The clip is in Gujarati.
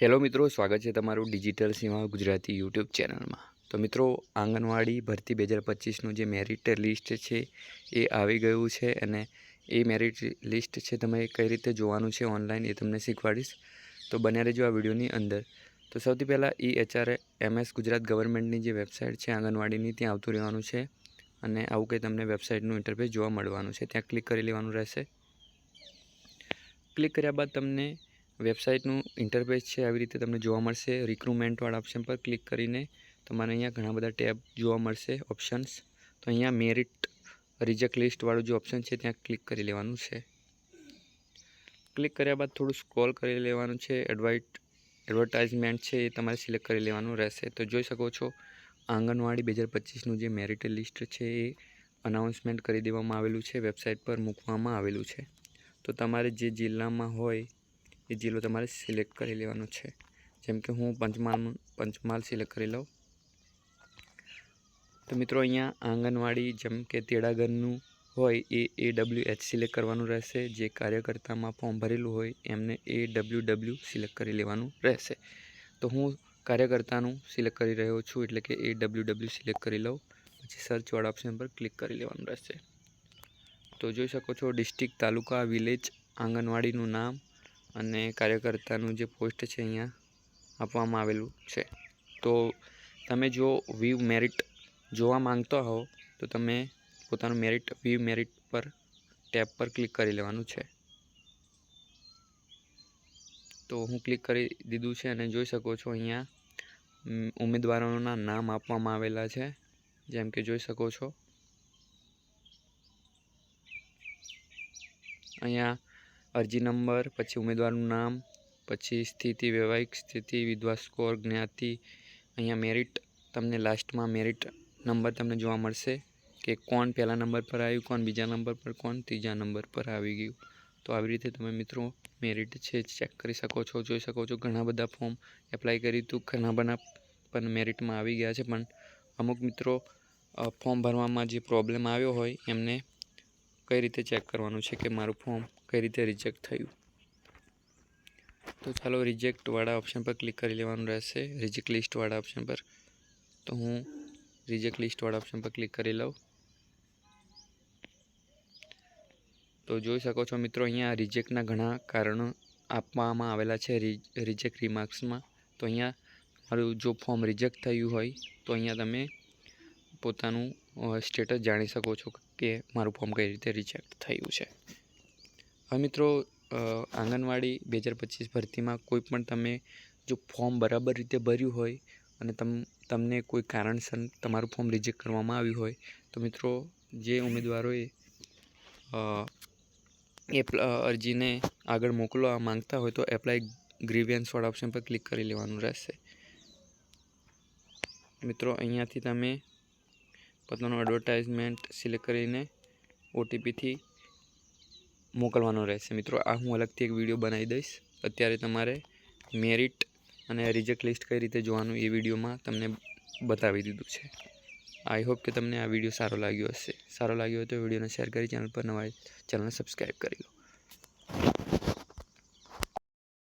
હેલો મિત્રો, સ્વાગત છે તમારું ડિજિટલ સીમા ગુજરાતી યુટ્યુબ ચેનલમાં. તો મિત્રો, આંગણવાડી ભરતી બે હજાર પચીસનું જે મેરિટ લિસ્ટ છે, એ આવી ગયું છે અને એ મેરિટ લિસ્ટ છે તમે કઈ રીતે જોવાનું છે ઓનલાઈન એ તમને શીખવાડીશ. તો બન્યા રહેજો આ વિડીયોની અંદર. તો સૌથી પહેલાં ઈ એચઆર એમએસ ગુજરાત ગવર્મેન્ટની જે વેબસાઇટ છે, આંગણવાડીની, ત્યાં આવતું રહેવાનું છે અને આવું કંઈ તમને વેબસાઇટનું ઇન્ટરફેસ જોવા મળવાનું છે. ત્યાં ક્લિક કરી લેવાનું રહેશે. ક્લિક કર્યા બાદ તમને વેબસાઇટનું ઇન્ટરફેસ છે, આવી રીતે તમને જોવા મળશે. રિક્રુટમેન્ટવાળા ઓપ્શન પર ક્લિક કરીને તમારે અહીંયા ઘણા બધા ટેબ જોવા મળશે ઓપ્શન્સ તો અહીંયા મેરિટ રિજેક્ટ લિસ્ટવાળું જે ઓપ્શન છે, ત્યાં ક્લિક કરી લેવાનું છે. ક્લિક કર્યા બાદ થોડું સ્ક્રોલ કરી લેવાનું છે. એડવાઇટ એડવર્ટાઇઝમેન્ટ છે એ તમારે સિલેક્ટ કરી લેવાનું રહેશે. તો જોઈ શકો છો, આંગણવાડી બે હજાર પચીસનું જે મેરિટ લિસ્ટ છે એ અનાઉન્સમેન્ટ કરી દેવામાં આવેલું છે વેબસાઇટ પર મૂકવામાં આવેલું છે. તો તમારે જે જિલ્લામાં હોય એ જિલ્લો તમારે સિલેક્ટ કરી લેવાનો છે. જેમ કે હું પંચમહાલ પંચમહાલ સિલેક્ટ કરી લઉં. તો મિત્રો અહીંયા આંગણવાડી જેમ કે તેડાગરનું હોય એ એ ડબલ્યુ એચ સિલેક્ટ કરવાનું રહેશે. જે કાર્યકર્તામાં ફોર્મ ભરેલું હોય એમને એ ડબલ્યુ ડબલ્યુ સિલેક્ટ કરી લેવાનું રહેશે. તો હું કાર્યકર્તાનું સિલેક્ટ કરી રહ્યો છું એટલે કે એ ડબલ્યુ ડબલ્યુ સિલેક્ટ કરી લઉં. પછી સર્ચવાળા ઓપ્શન પર ક્લિક કરી લેવાનું રહેશે. તો જોઈ શકો છો ડિસ્ટ્રિક્ટ તાલુકા વિલેજ આંગણવાડીનું નામ અને કાર્યકર્તાનું જે પોસ્ટ છે અહીંયા આપવામાં આવેલું છે. તો તમે જો વ્યૂ મેરિટ જોવા માંગતા હો, તો તમે પોતાનું મેરિટ વ્યૂ મેરિટ પર ટેબ પર ક્લિક કરી લેવાનું છે. તો હું ક્લિક કરી દીધું છે અને જોઈ શકો છો અહીંયા ઉમેદવારોના નામ આપવામાં આવેલા છે. જેમ કે જોઈ શકો છો. અહીંયા અરજી નંબર, પછી ઉમેદવારનું નામ, પછી સ્થિતિ, વૈવાહિક સ્થિતિ, વિધવા સ્કોર, જ્ઞાતિ. અહીંયા મેરિટ તમને લાસ્ટમાં મેરિટ નંબર તમને જોવા મળશે કે કોણ પહેલા નંબર પર આવ્યું, કોણ બીજા નંબર પર, કોણ ત્રીજા નંબર પર આવી ગયું. તો આવી રીતે તમે મિત્રો મેરિટ છે ચેક કરી શકો છો, જોઈ શકો છો. ઘણા બધા ફોર્મ એપ્લાય કર્યું હતું ઘણા બધા પણ મેરિટમાં આવી ગયા છે. પણ અમુક મિત્રો ફોર્મ ભરવામાં જે પ્રોબ્લેમ આવ્યો હોય એમને કઈ રીતે ચેક કરવાનું છે કે મારું ફોર્મ કઈ રીતે રિજેક્ટ થયું? તો ચાલો રિજેક્ટવાળા ઓપ્શન પર ક્લિક કરી લેવાનું રહેશે. રિજેક્ટ લિસ્ટવાળા ઓપ્શન પર. તો હું રિજેક્ટ લિસ્ટવાળા ઓપ્શન પર ક્લિક કરી લઉં. તો જોઈ શકો છો મિત્રો, અહીંયા રિજેક્ટના ઘણા કારણો આપવામાં આવેલા છે રિજેક્ટ રિમાર્ક્સમાં તો અહીંયા મારું જો ફોર્મ રિજેક્ટ થયું હોય, તો અહીંયા તમે પોતાનું સ્ટેટસ જાણી શકો છો. કે મારું ફોર્મ કઈ રીતે રિજેક્ટ થયું છે. હવે મિત્રો આંગણવાડી બે હજાર પચીસ ભરતીમાં કોઈ પણ તમે જો ફોર્મ બરાબર રીતે ભર્યું હોય અને તમ, તમને કોઈ કારણસર તમારું ફોર્મ રિજેક્ટ કરવામાં આવ્યું હોય, તો મિત્રો જે ઉમેદવારોએ એ અરજીને આગળ મોકલવા માંગતા હોય તો એપ્લાય ગ્રીવિયન્સવાળા ઓપ્શન પર ક્લિક કરી લેવાનું રહેશે. મિત્રો, અહીંયાથી તમે પોતાનું એડવર્ટાઇઝમેન્ટ સિલેક્ટ કરીને ઓટીપીથી મોકલવાનો રહેશે. મિત્રો, આ હું અલગથી એક વીડિયો બનાવી દઈશ. અત્યારે તમારે મેરિટ અને રિજેક્ટ લિસ્ટ કઈ રીતે જોવાનું એ વિડીયોમાં તમને બતાવી દીધું છે. આઈ હોપ કે તમને આ વીડિયો સારો લાગ્યો હશે. સારો લાગ્યો હોય તો વિડીયોને શેર કરી ચેનલ પર નવા ચેનલને સબસ્ક્રાઈબ કરી લો.